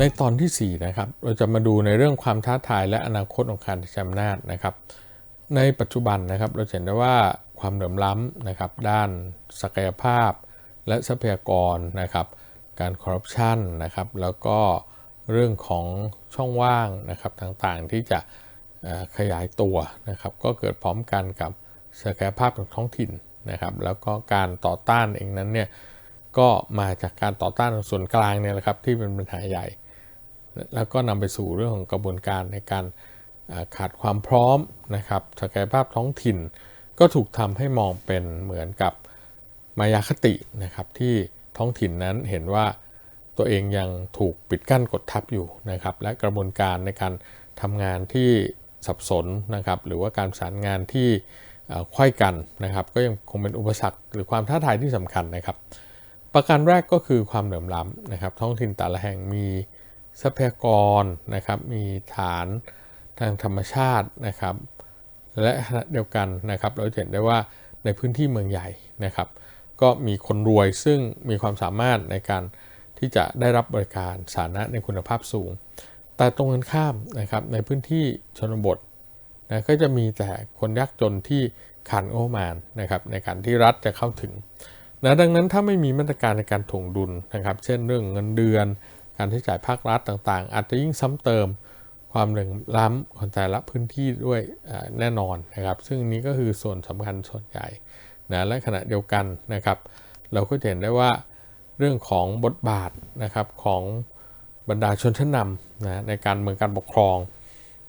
ในตอนที่ 4 นะครับ เราจะมาดูในเรื่องความท้าทายและอนาคตของการใช้อำนาจนะครับ ในปัจจุบันนะครับเราเห็นได้ว่าความเหลื่อมล้ำนะครับ ด้านศักยภาพ และทรัพยากรนะครับ การคอร์รัปชันนะครับ แล้วก็เรื่องของช่องว่างนะครับต่างๆที่จะขยายตัวนะครับ ก็เกิดพร้อมกันกับศักยภาพของท้องถิ่นนะครับ แล้วก็การต่อต้านเองนั้นเนี่ยก็มาจากการต่อต้านของส่วนกลางเนี่ยแหละครับที่เป็นปัญหาใหญ่ แล้วก็นำไปสู่เรื่องของกระบวนการในการขาดความพร้อมนะครับศักยภาพท้องถิ่น ก็ถูกทำให้มองเป็นเหมือนกับมายาคตินะครับที่ท้องถิ่นนั้นเห็นว่าตัวเองยังถูกปิดกั้นกดทับอยู่นะครับและกระบวนการในการทำงานที่สับสนนะครับหรือว่าการประสานงานที่เอ่อไขว้กันนะครับก็ยังคงเป็นอุปสรรคหรือความท้าทายที่สำคัญนะครับ ประการแรกก็คือความเหลื่อมล้ำนะครับท้องถิ่นแต่ละแห่งมี ทรัพยากรนะครับ มีฐานทางธรรมชาตินะครับ และขณะเดียวกันนะครับ เราเห็นได้ว่าในพื้นที่เมืองใหญ่นะครับ ก็มีคนรวยซึ่งมีความสามารถในการที่จะได้รับบริการสาธารณะในคุณภาพสูง แต่ตรงกันข้ามนะครับในพื้นที่ชนบทนะก็จะมีแต่คนยากจนที่ขาดงบประมาณนะครับในการที่รัฐจะเข้าถึงนะดังนั้นถ้าไม่มีมาตรการในการถ่วงดุลนะครับ เช่นเรื่องเงินเดือน การใช้จ่ายภาครัฐต่างๆ อาจจะยิ่งซ้ำเติมความเหลื่อมล้ำของแต่ละพื้นที่ด้วยแน่นอนนะครับ ซึ่งนี้ก็คือส่วนสำคัญส่วนใหญ่นะและขณะเดียวกันนะครับ เราก็เห็นได้ว่าเรื่องของบทบาทนะครับของบรรดาชนชั้นนำนะในการเมืองการปกครอง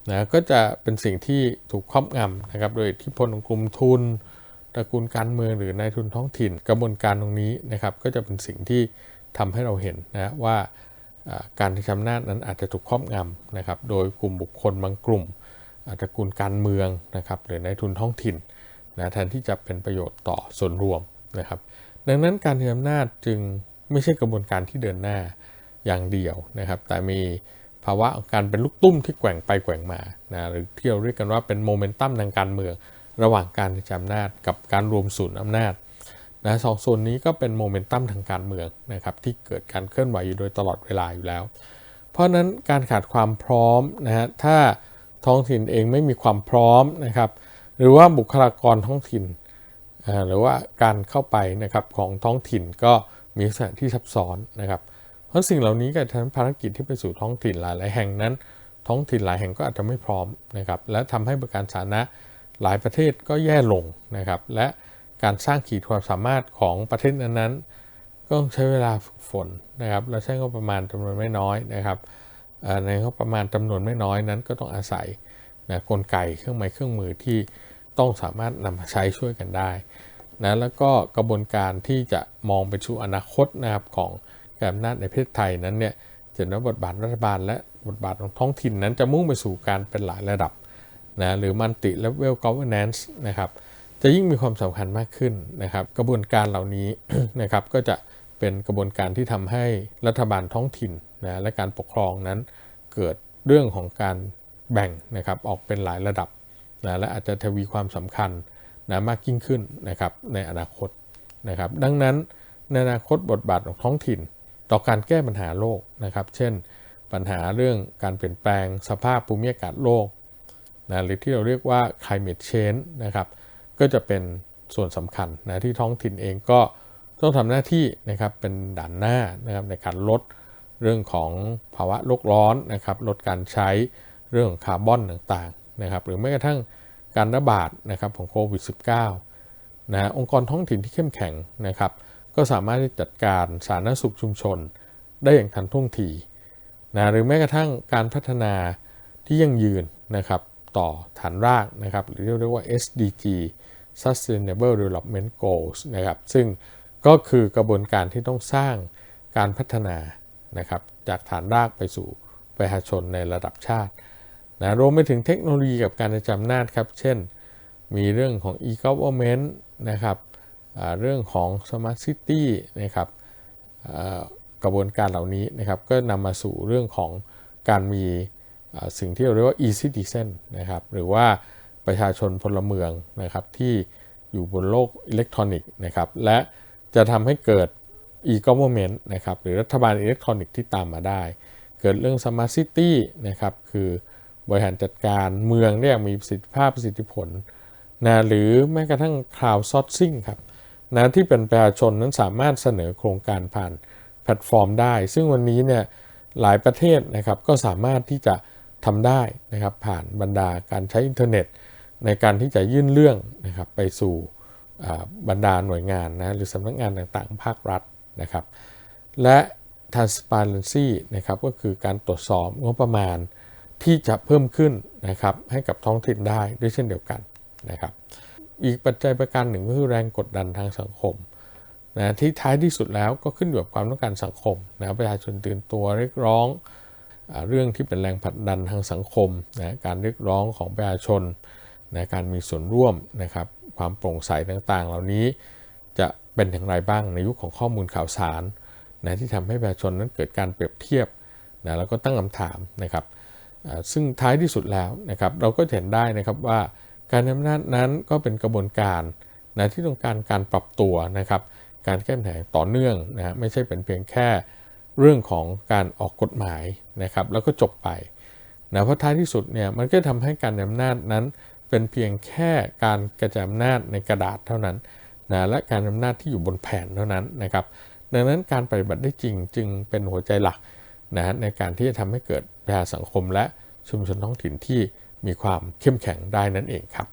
นะก็จะเป็นสิ่งที่ถูกครอบงำนะครับโดยทธิพลของกลุ่มทุนตระกูลการเมืองหรือนายทุนท้องถิ่นกระบวนการตรงนี้นะครับ ก็จะเป็นสิ่งที่ทำให้เราเห็นนะว่า การที่อำนาจนั้นอาจจะถูกครอบงำนะครับโดยกลุ่มบุคคลบางกลุ่มอาตระกูลการเมืองนะครับหรือในทุนท้องถิ่นนะแทนที่จะเป็นประโยชน์ต่อส่วนรวมนะครับ ดังนั้นการที่อำนาจจึงไม่ใช่กระบวนการที่เดินหน้าอย่างเดียวนะครับ แต่มีภาวะการเป็นลูกตุ้มที่แกว่งไปแกว่งมานะหรือที่เราเรียกกันว่าเป็นโมเมนตัมทางการเมือง ระหว่างการที่อำนาจกับการรวมศูนย์อำนาจ นะสองส่วนนี้ก็เป็นโมเมนตัมทางการเมืองนะครับที่เกิดการเคลื่อนไหวอยู่โดยตลอดเวลาอยู่แล้ว เพราะนั้นการขาดความพร้อมนะฮะถ้าท้องถิ่นเองไม่มีความพร้อมนะครับหรือว่าบุคลากรท้องถิ่นหรือว่าการเข้าไปนะครับของท้องถิ่นก็มีลักษณะที่ซับซ้อนนะครับ เพราะสิ่งเหล่านี้ก็จะทำให้ภารกิจที่ไปสู่ท้องถิ่นหลายๆแห่งนั้น ท้องถิ่นหลายแห่งก็อาจจะไม่พร้อมนะครับและทำให้บริการสาธารณะหลายประเทศก็แย่ลงนะครับและ การสร้างขีดความสามารถของประเทศนั้นๆ ก็ใช้เวลาฝึกฝนนะครับและใช้งบประมาณจำนวนไม่น้อยนะครับในงบประมาณจำนวนไม่น้อยนั้นก็ต้องอาศัยนะกลไกเครื่องไม้เครื่องมือที่ต้องสามารถนำมาใช้ช่วยกันได้นะแล้วก็กระบวนการที่จะมองไปสู่อนาคตนะครับของการอำนาจในประเทศไทยนั้นเนี่ยจะนว่าบทบาทรัฐบาล และบทบาทของท้องถิ่นนั้นจะมุ่งไปสู่การเป็นหลายระดับนะหรือ multi level governance นะครับ จะยิ่งมีความสำคัญมากขึ้นนะครับ กระบวนการเหล่านี้นะครับก็จะเป็นกระบวนการที่ทำให้รัฐบาลท้องถิ่นนะและการปกครองนั้นเกิดเรื่องของการแบ่งนะครับออกเป็นหลายระดับนะและอาจจะทวีความสำคัญนะมากยิ่งขึ้นนะครับในอนาคตนะครับ ดังนั้นในอนาคตบทบาทของท้องถิ่น ต่อการแก้ปัญหาโลกนะครับ เช่น ปัญหาเรื่องการเปลี่ยนแปลงสภาพภูมิอากาศโลกนะหรือที่เราเรียกว่า climate change นะครับ ก็จะเป็นส่วนสำคัญนะที่ท้องถิ่นเองก็ต้องทำหน้าที่นะครับเป็นด่านหน้านะครับในการลดเรื่องของภาวะโลกร้อนนะครับลดการใช้เรื่องของคาร์บอนต่างๆนะครับหรือแม้กระทั่งการระบาดนะครับของโควิด -19 นะองค์กรท้องถิ่นที่เข้มแข็งนะครับ ก็สามารถที่จัดการสาธารณสุขชุมชน ได้อย่างทันท่วงทีนะหรือแม้กระทั่งการพัฒนาที่ยั่งยืนนะครับต่อฐานรากนะครับหรือเรียกว่า SDG Sustainable Development Goals นะครับ ซึ่งก็คือกระบวนการที่ต้องสร้างการพัฒนานะครับจากฐานรากไปสู่ประชาชนในระดับชาตินะรวมไปถึงเทคโนโลยีกับการจำนาจครับ เช่น มีเรื่องของ e-government นะครับเรื่องของ smart city นะครับกระบวนการเหล่านี้นะครับก็นำมาสู่เรื่องของการมีสิ่งที่เราเรียกว่า e-citizen นะครับหรือว่า ประชาชนพลเมืองนะครับที่อยู่บนโลกอิเล็กทรอนิกส์นะครับและจะทำให้เกิด e-government นะครับหรือรัฐบาลอิเล็กทรอนิกส์ที่ตามมาได้กกิดเรื่อง Smart City นะครับคือบริหารจัดการเมืองได้อย่างมีประสิทธิภาพประสิทธิผลนะหรือแม้กระทั่ง Cloud Sourcing ครับนะที่เป็นประชาชนนั้นสามารถเสนอโครงการผ่านแพลตฟอร์มได้ ซึ่งวันนี้เนี่ยหลายประเทศนะครับก็สามารถที่จะทำได้นะครับผ่านบรรดาการใช้อินเทอร์เน็ต ในการที่จะยื่นเรื่องนะครับไปสู่บรรดาหน่วยงานนะหรือสำนักงานต่างๆ ภาครัฐนะครับ และ transparency นะครับก็คือการตรวจสอบงบประมาณที่จะเพิ่มขึ้นนะครับให้กับท้องถิ่นได้ด้วยเช่นเดียวกันนะครับ อีกปัจจัยประการหนึ่งก็คือแรงกดดันทางสังคมนะที่ท้ายที่สุดแล้วก็ขึ้นอยู่กับความต้องการสังคมนะประชาชนตื่นตัวเรียกร้องอเรื่องที่เป็นแรงผลักดันทางสังคมนะการเรียกร้องของประชาชน นะการมีส่วนร่วมนะครับความโปร่งใสต่างๆ เหล่านี้จะเป็นอย่างไรบ้างในยุคของข้อมูลข่าวสารนะที่ทำให้ประชาชนนั้นเกิดการเปรียบเทียบนะแล้วก็ตั้งคำถามนะครับซึ่งท้ายที่สุดแล้วนะครับเราก็เห็นได้นะครับว่าการอำนาจนั้นก็เป็นกระบวนการนะที่ต้องการการปรับตัวนะครับการแก้ปัญหาต่อเนื่องนะไม่ใช่เป็นเพียงแค่เรื่องของการออกกฎหมายนะครับแล้วก็จบไปนะเพราะท้ายที่สุดเนี่ยมันก็ทำให้การอำนาจนั้น เป็นเพียงแค่การกระจายอำนาจในกระดาษเท่านั้นนะและการอำนาจที่อยู่บนแผ่นเท่านั้นนะครับดังนั้นการปฏิบัติได้จริงจึงเป็นหัวใจหลักนะในการที่จะทำให้เกิดประชาสังคมและชุมชนท้องถิ่นที่มีความเข้มแข็งได้นั่นเองครับ